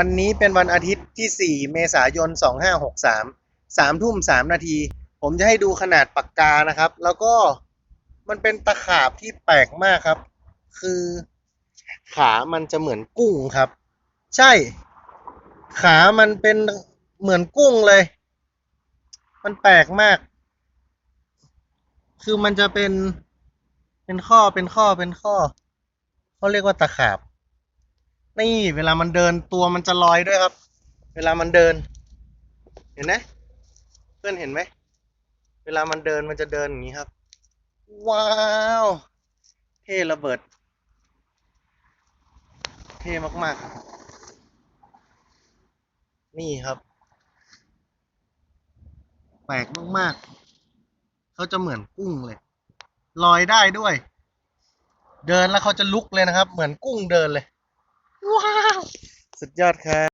วันนี้เป็นวันอาทิตย์ที่ 4 เมษายน 2563 3ทุ่ม3นาที ผมจะให้ดูขนาดปากกานะครับ แล้วก็มันเป็นตะขาบที่แปลกมากครับ คือขามันจะเหมือนกุ้งครับ ใช่ ขามันเป็นเหมือนกุ้งเลย มันแปลกมาก คือมันจะเป็นเป็นข้อเป็นข้อเป็นข้อเขาเรียกว่าตะขาบ นี่เวลามันเดินตัวมันจะลอยด้วยครับ เวลามันเดิน เห็นไหมเพื่อนเห็นไหมเวลามันเดินมันจะเดินอย่างนี้ครับ ว้าวเท่ระเบิด เท่มากๆครับ นี่ครับแปลกมากๆเขาจะเหมือนกุ้งเลยลอยได้ด้วย เดินแล้วเขาจะลุกเลยนะครับ เหมือนกุ้งเดินเลย สุดยอดครับ